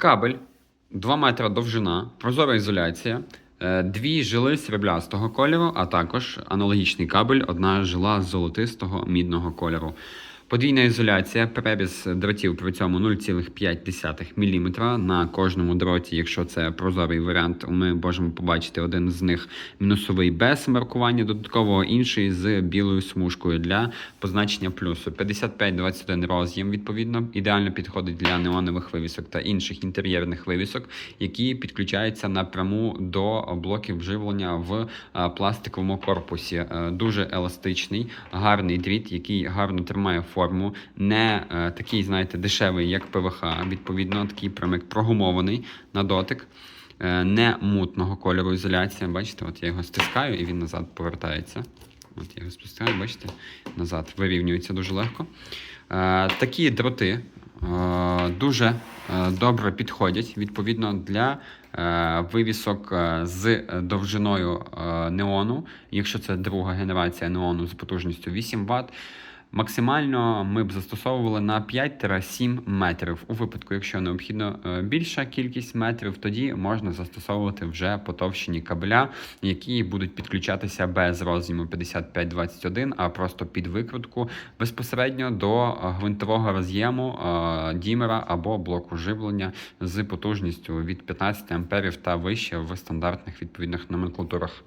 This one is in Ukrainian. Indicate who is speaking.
Speaker 1: Кабель 2 метри довжина, прозора ізоляція, е, дві жили сріблястого кольору, а також аналогічний кабель, одна жила золотистого мідного кольору. Подвійна ізоляція, переріз дротів при цьому 0,5 мм на кожному дроті. Якщо це прозорий варіант, ми можемо побачити один з них мінусовий без маркування додаткового, інший з білою смужкою для позначення плюсу. 55-21 роз'єм, відповідно, ідеально підходить для неонових вивісок та інших інтер'єрних вивісок, які підключаються напряму до блоків живлення в е, пластиковому корпусі. Е, Дуже еластичний, гарний дріт, який гарно тримає форму, не е, такий, знаєте, дешевий, як ПВХ. Відповідно, такий прям як прогумований на дотик. Е, Не мутного кольору ізоляція. Бачите, от я його стискаю і він назад повертається. От я його стискаю, бачите, назад вирівнюється дуже легко. Е, Такі дроти е, дуже е, добре підходять відповідно для е, вивісок з довжиною неону. Якщо це друга генерація неону з потужністю 8 Вт. Максимально ми б застосовували на 5-7 метрів. У випадку, якщо необхідно е, більша кількість метрів, тоді можна застосовувати вже потовщені кабеля, які будуть підключатися без роз'єму 5521, а просто під викрутку безпосередньо до гвинтового роз'єму е, дімера або блоку живлення з потужністю від 15 амперів та вище в стандартних відповідних номенклатурах.